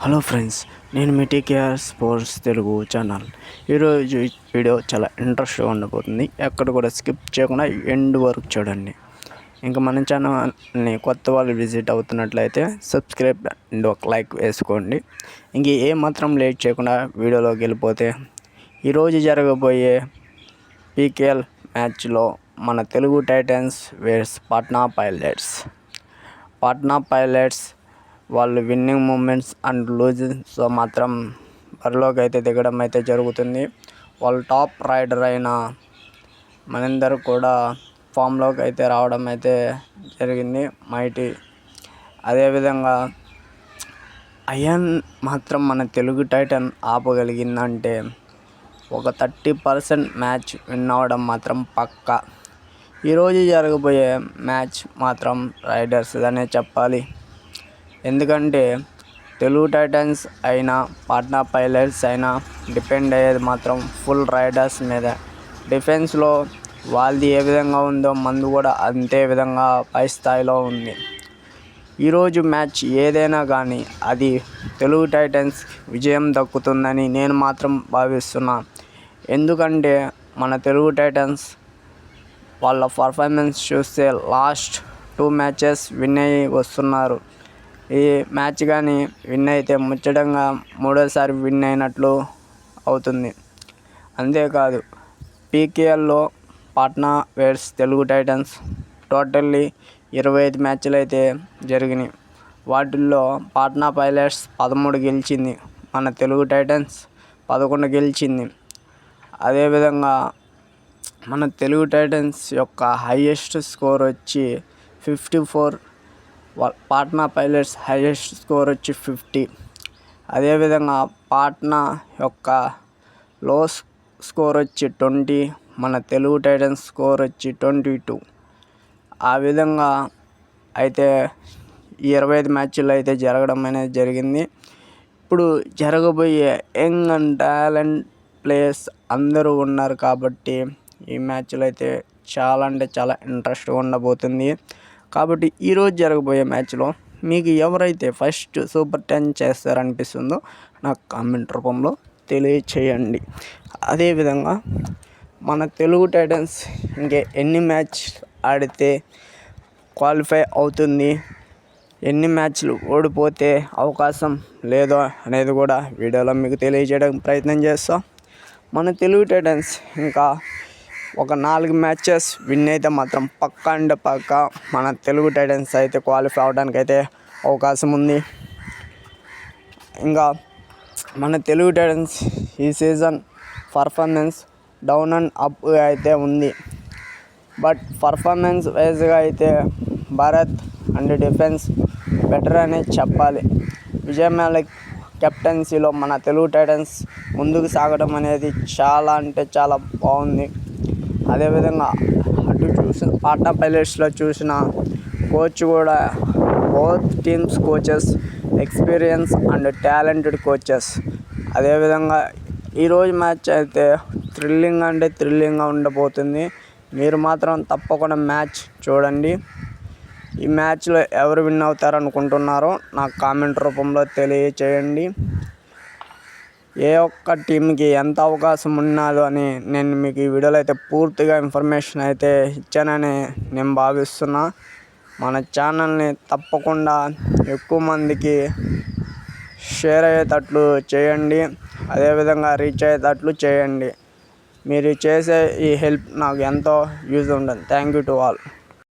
Hello friends నేను మీ TKR sports Telugu channel. ఈరోజు వీడియో చాలా ఇంట్రెస్ట్గా ఉండబోతుంది. ఎక్కడ కూడా స్కిప్ చేయకుండా ఎండ్ వరకు చూడండి. ఇంకా మన ఛానల్ని కొత్త వాళ్ళు విజిట్ అవుతున్నట్లయితే సబ్స్క్రైబ్ అండ్ ఒక లైక్ వేసుకోండి. ఇంక ఏ మాత్రం లేట్ చేయకుండా వీడియోలోకి వెళ్ళిపోతే ఈరోజు జరగబోయే పీకేఎల్ మ్యాచ్లో మన Telugu Titans versus Patna pilots. Patna pilots వాళ్ళు విన్నింగ్ మూమెంట్స్ అండ్ లూజింగ్స్తో మాత్రం బరిలోకి అయితే దిగడం అయితే జరుగుతుంది. వాళ్ళ టాప్ రైడర్ అయిన మనిందర్ కూడా ఫామ్లోకి అయితే రావడం అయితే జరిగింది. మైటీ అదేవిధంగా అయన్ మాత్రం మన తెలుగు టైటన్ ఆపగలిగిందంటే ఒక థర్టీ పర్సెంట్ మ్యాచ్ విన్ అవ్వడం మాత్రం పక్కా. ఈరోజు జరగబోయే మ్యాచ్ మాత్రం రైడర్స్ అనే చెప్పాలి. ఎందుకంటే తెలుగు టైటన్స్ అయినా పాట్నా పైలట్స్ అయినా డిపెండ్ అయ్యేది మాత్రం ఫుల్ రైడర్స్ మీద. డిఫెన్స్లో వాళ్ళది ఏ విధంగా ఉందో మందు కూడా అంతే విధంగా పై స్థాయిలో ఉంది. ఈరోజు మ్యాచ్ ఏదైనా కానీ అది తెలుగు టైటన్స్ విజయం దక్కుతుందని నేను మాత్రం భావిస్తున్నా. ఎందుకంటే మన తెలుగు టైటన్స్ వాళ్ళ పర్ఫార్మెన్స్ చూస్తే లాస్ట్ టూ మ్యాచెస్ విన్ అయ్యి వస్తున్నారు. ఈ మ్యాచ్ కానీ విన్ అయితే ముచ్చటంగా మూడోసారి విన్ అయినట్లు అవుతుంది. అంతేకాదు పీకేఎల్లో Patna versus Telugu Titans totally ఇరవై ఐదు మ్యాచ్లు అయితే జరిగినాయి. వాటిల్లో పాట్నా పైలట్స్ పదమూడు గెలిచింది మన తెలుగు టైటన్స్ పదకొండు గెలిచింది. అదేవిధంగా మన తెలుగు టైటన్స్ యొక్క హైయెస్ట్ స్కోర్ వచ్చి fifty four Patna pilots highest score వచ్చి ఫిఫ్టీ. అదేవిధంగా పాట్నా యొక్క లో స్కోర్ వచ్చి ట్వంటీ మన తెలుగు టైటన్స్ స్కోర్ వచ్చి ట్వంటీ టూ ఆ విధంగా అయితే ఇరవై ఐదు మ్యాచ్లు అయితే జరగడం అనేది జరిగింది. ఇప్పుడు జరగబోయే యంగ్ అండ్ టాలెంట్ ప్లేయర్స్ అందరూ ఉన్నారు కాబట్టి ఈ మ్యాచ్లు అయితే చాలా అంటే చాలా ఇంట్రెస్ట్గా ఉండబోతుంది. కాబట్టి ఈరోజు జరగబోయే మ్యాచ్లో మీకు ఎవరైతే ఫస్ట్ సూపర్ టెన్ చేస్తారనిపిస్తుందో నాకు కామెంట్ రూపంలో తెలియచేయండి. అదేవిధంగా మన తెలుగు టైటన్స్ ఇంకే ఎన్ని మ్యాచ్ ఆడితే క్వాలిఫై అవుతుంది ఎన్ని మ్యాచ్లు ఓడిపోతే అవకాశం లేదో అనేది కూడా వీడియోలో మీకు తెలియజేయడానికి ప్రయత్నం చేస్తాం. మన తెలుగు టైటన్స్ ఇంకా ఒక నాలుగు మ్యాచెస్ విన్ అయితే మాత్రం పక్క అండ్ పక్క మన తెలుగు టైటన్స్ అయితే క్వాలిఫై అవడానికి అయితే అవకాశం ఉంది. ఇంకా మన తెలుగు టైటన్స్ ఈ season performance down and up అయితే ఉంది. బట్ పర్ఫార్మెన్స్ వైజ్గా అయితే భారత్ అండ్ డిఫెన్స్ బెటర్ అనే చెప్పాలి. విజయమాల కెప్టెన్సీలో మన తెలుగు టైటన్స్ ముందుకు సాగడం అనేది చాలా అంటే చాలా బాగుంది. అదేవిధంగా అటు చూసిన పాట్నా పైలట్స్లో చూసిన కోచ్ కూడా both teams coaches experience and talented coaches అదేవిధంగా ఈరోజు మ్యాచ్ అయితే థ్రిల్లింగ్ అంటే థ్రిల్లింగ్గా ఉండబోతుంది. మీరు మాత్రం తప్పకుండా మ్యాచ్ చూడండి. ఈ మ్యాచ్లో ఎవరు విన్ అవుతారు అనుకుంటున్నారో నాకు కామెంట్ రూపంలో తెలియచేయండి. ఏ ఒక్క టీంకి ఎంత అవకాశం ఉన్నదో అని నేను మీకు ఈ వీడియోలో అయితే పూర్తిగా ఇన్ఫర్మేషన్ అయితే ఇచ్చానని నేను భావిస్తున్నా. మన ఛానల్ని తప్పకుండా ఎక్కువ మందికి షేర్ అయ్యేటట్లు చేయండి. అదేవిధంగా రీచ్ అయ్యేటట్లు చేయండి. మీరు చేసే ఈ హెల్ప్ నాకు ఎంతో యూజ్ ఉంటుంది. Thank you to all.